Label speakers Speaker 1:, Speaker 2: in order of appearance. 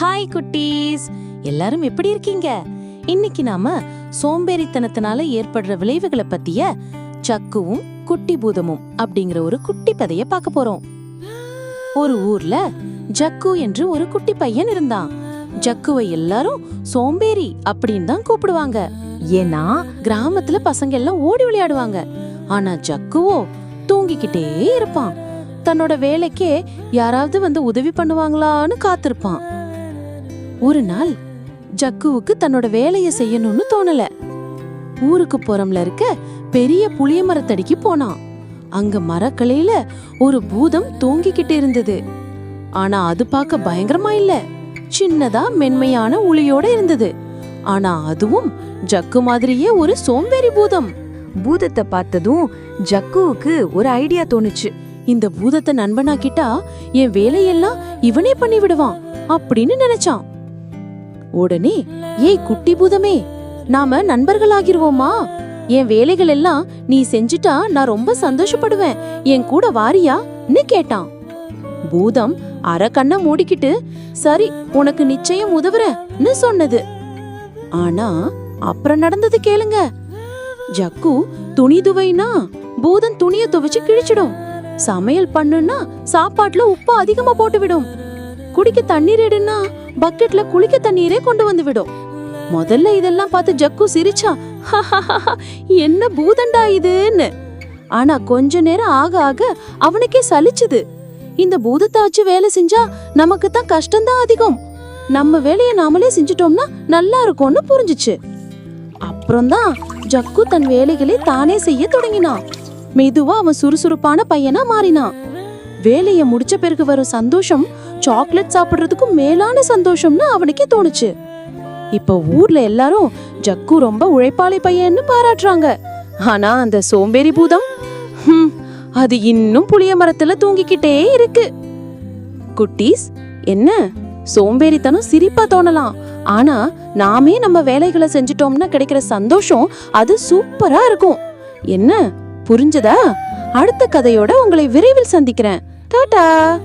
Speaker 1: Hi குட்டீஸ். எல்லாரும் எப்படி இருக்கீங்க? இன்னைக்கு நாம சோம்பேறித்தனத்தினால ஏற்படுற விளைவுகளை பத்திய சக்குவும் குட்டி பூதமும் அப்படிங்கிற ஒரு குட்டி பதைய பார்க்க போறோம். ஒரு ஊர்ல ஜக்கு என்று ஒரு குட்டி பையன் இருந்தான். ஜக்குவை எல்லாரும் சோம்பேறி அப்படின்னு தான் கூப்பிடுவாங்க. ஏன்னா கிராமத்துல பசங்க எல்லாம் ஓடி விளையாடுவாங்க. ஆனா ஜக்குவோ தூங்கிக்கிட்டே இருப்பான். தன்னோட வேலைக்கே யாராவது வந்து உதவி பண்ணுவாங்களான்னு காத்திருப்பான். ஒரு நாள் ஜக்குவுக்கு தன்னோட வேலையை செய்யணும்னு தோணல. ஊருக்கு புறம்ல இருக்க பெரிய புளிய மரத்தடிக்கு போனான். அங்க மரக்கிளையில ஒரு பூதம் தூங்கிக்கிட்டு இருந்தது. ஆனா அது பார்க்க பயங்கரமா இல்ல. சின்னதா மென்மையான உளியோட இருந்தது. ஆனா அதுவும் ஜக்கு மாதிரியே ஒரு சோம்பேறி பூதம்.
Speaker 2: பூதத்தை பார்த்ததும் ஜக்குவுக்கு ஒரு ஐடியா தோணுச்சு.
Speaker 1: இந்த பூதத்தை நண்பனாக்கிட்டா என் வேலையெல்லாம் இவனே பண்ணி விடுவான் அப்படின்னு நினைச்சான். உடனே ஏய் குட்டி பூதமே நாம நண்பர்களாகிருவோமா? என் வேலைகள் எல்லாம் நீ செஞ்சுட்டா நான் ரொம்ப சந்தோஷப்படுவேன். என் கூட வாரியான்னு கேட்டான். பூதம் அரை கண்ணை மூடிக்கிட்டு சரி உனக்கு நிச்சயம் உதவுறன்னு சொன்னது. ஆனா அப்புறம் நடந்தது கேளுங்க. ஜக்கு துணி துவைனா? பூதம் துணிய துவைச்சு கிழிச்சிடும். சமையல் பண்ணுன்னா சாப்பாட்டுல உப்பு அதிகமா போட்டு விடும் குடிக்க தண்ணீர் எடுன்னா பக்கெட்ல குளிக்க தண்ணீரே கொண்டு வந்து விடும். முதல்ல இதெல்லாம் பார்த்து ஜக்கு சிரிச்சா என்ன பூதண்டா இதுன்னு. ஆனா கொஞ்ச நேரம் ஆக ஆக அவனுக்கே சலிச்சுது. இந்த பூதத்தை வச்சு வேலை செஞ்சா நமக்கு தான் கஷ்டம்தான் அதிகம். நம்ம வேலையை நாமளே செஞ்சுட்டோம்னா நல்லா இருக்கும்னு புரிஞ்சுச்சு. அப்புறம்தான் ஜக்கு தன் வேலைகளை தானே செய்ய தொடங்கினான். மெதுவா அவன் சுறுசுறுப்பான பையனா மாறினான். வேலையை முடிச்ச பிறகு வரும் சந்தோஷம் சாக்லேட் சாப்பிடுறதுக்கும் மேலான சந்தோஷம்னு அவனுக்கே தோணுச்சு. இப்ப ஊர்ல எல்லாரும் ஜக்கு ரொம்ப உழைப்பாளி பையன்னு பாராட்டுறாங்க. ஆனா அந்த சோம்பேறி பூதம் அது இன்னும் புளிய மரத்துல தூங்கிக்கிட்டே இருக்கு. குட்டீஸ் என்ன? சோம்பேறித்தனம் சிரிப்பா தோணலாம். ஆனா நாமே நம்ம வேலைகளை செஞ்சிட்டோம்னா கிடைக்கிற சந்தோஷம் அது சூப்பரா இருக்கும். என்ன? புரிஞ்சதா? அடுத்த கதையோட உங்களை விரைவில் சந்திக்கிறேன். டாடா!